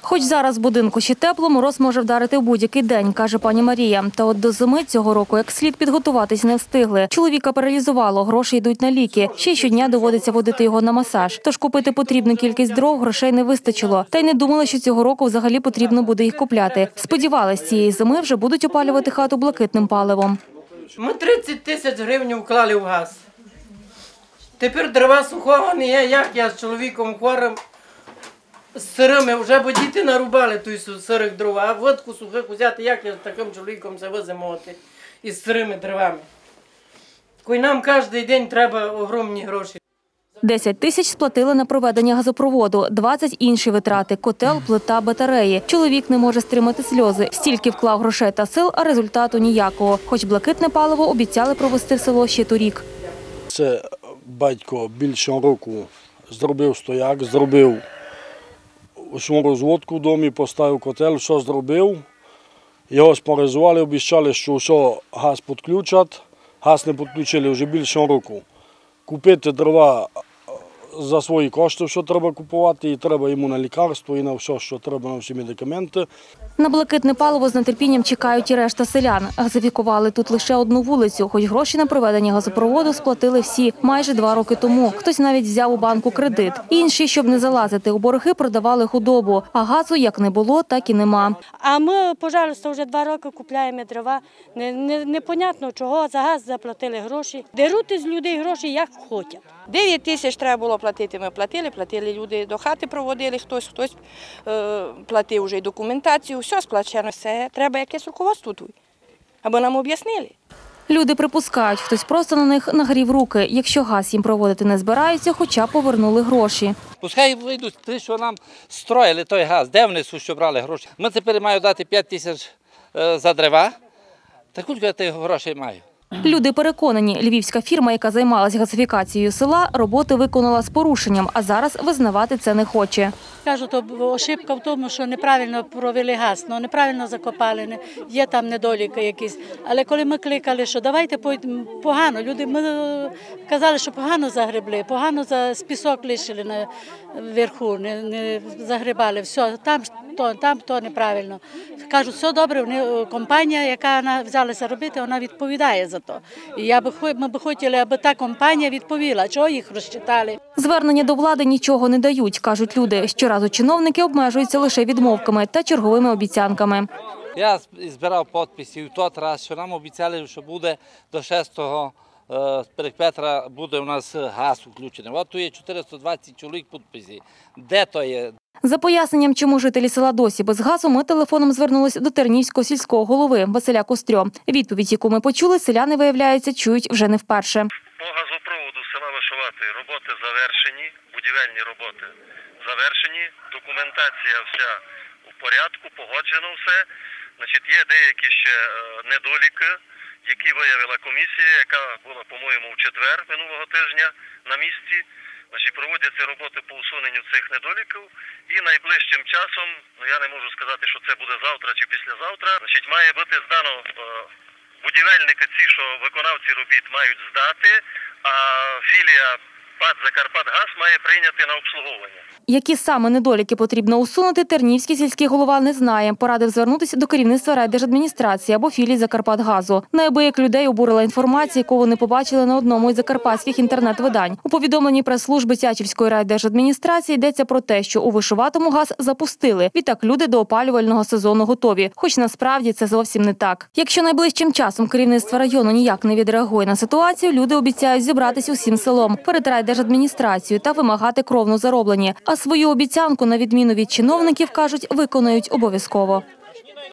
Хоч зараз будинку ще тепло, мороз може вдарити в будь-який день, каже пані Марія. Та от до зими цього року як слід підготуватись не встигли. Чоловіка паралізувало, гроші йдуть на ліки. Ще щодня доводиться водити його на масаж. Тож купити потрібну кількість дров грошей не вистачило. Та й не думали, що цього року взагалі потрібно буде їх купляти. Сподівались, цієї зими вже будуть опалювати хату блакитним паливом. Ми 30 тисяч гривень вклали в газ. Тепер дрова сухого не є, як я з чоловіком хворим сирими вже бо діти нарубали той сирих дров, а водку сухих взяти, як я з таким чоловіком це визимувати із сирими дровами. Кой нам кожен день треба огромні гроші. 10 тисяч сплатили на проведення газопроводу, 20 – інші витрати – котел, плита, батареї. Чоловік не може стримати сльози. Стільки вклав грошей та сил, а результату ніякого. Хоч блакитне паливо обіцяли провести в село ще торік. Це батько більше року зробив стояк, зробив v svojom rozvodku dom je postavil kotel, vse zdrobil, jeho smo razvali, obiščali, što vso has podključati, has ne podključili, že bil še v roku. Kupite drva за свої кошти, що треба купувати, і треба йому на лікарство, і на все, що треба на всі медикаменти. На блакитне паливо з нетерпінням чекають і решта селян. Газифікували тут лише одну вулицю, хоч гроші на проведення газопроводу сплатили всі майже два роки тому. Хтось навіть взяв у банку кредит. Інші, щоб не залазити у борги, продавали худобу. А газу як не було, так і нема. А ми, пожалуйста, вже два роки купляємо дрова. Не, не, непонятно чого, за газ заплатили гроші. Деруть з людей гроші як хочуть. 9 тисяч треба було платити. Ми платили, платили люди до хати проводили, хтось, хтось е, платив вже й документацію, все сплачено, все. Треба якесь руководство тут. Або нам об'яснили. Люди припускають, хтось просто на них нагрів руки. Якщо газ їм проводити не збираються, хоча повернули гроші. Пускай вийдуть ті, що нам строїли той газ, де вони що брали гроші. Ми тепер маємо дати 5 тисяч е, за дерева. Та кілька я тих грошей маю? Люди переконані, львівська фірма, яка займалася газифікацією села, роботи виконала з порушенням, а зараз визнавати це не хоче. Кажу, то ошибка в тому, що неправильно провели газ, ну, неправильно закопали, не- є там недоліки якісь. Але коли ми кликали, що давайте погано, люди ми е, казали, що погано загребли, погано за з пісок лишили на верху, не, не загребали. Все, там то, там то неправильно. Кажуть, все добре, вони, компанія, яка вона взялася робити, вона відповідає за то. І я би ми би хотіли, аби та компанія відповіла, чого їх розчитали. Звернення до влади нічого не дають, кажуть люди. Щоразу чиновники обмежуються лише відмовками та черговими обіцянками. Я збирав підписи в той раз, що нам обіцяли, що буде до 6 е, перед Петра буде у нас газ включений. От тут є 420 чоловік підписів. Де то є? За поясненням, чому жителі села досі без газу, ми телефоном звернулися до Тернівського сільського голови Василя Кострьо. Відповідь, яку ми почули, селяни, виявляється, чують вже не вперше. По газопроводу села Вишивати роботи завершені, будівельні роботи завершені, документація вся у порядку, погоджено все. Значить, є деякі ще е, недоліки, які виявила комісія, яка була, по-моєму, в четвер минулого тижня на місці. Значить, проводяться роботи по усуненню цих недоліків. І найближчим часом, ну я не можу сказати, що це буде завтра чи післязавтра, значить, має бути здано е, будівельники, ці, що виконавці робіт мають здати, а філія ПАД Закарпатгаз має прийняти на обслуговування. Які саме недоліки потрібно усунути, Тернівський сільський голова не знає. Порадив звернутися до керівництва райдержадміністрації або філії Закарпатгазу. Неабияк людей обурила інформація, яку вони побачили на одному із закарпатських інтернет-видань. У повідомленні прес-служби Тячівської райдержадміністрації йдеться про те, що у вишиватому газ запустили. Відтак люди до опалювального сезону готові. Хоч насправді це зовсім не так. Якщо найближчим часом керівництво району ніяк не відреагує на ситуацію, люди обіцяють зібратись усім селом перед райдержадміністрацією та вимагати кровно зароблені. А свою обіцянку, на відміну від чиновників, кажуть, виконують обов'язково.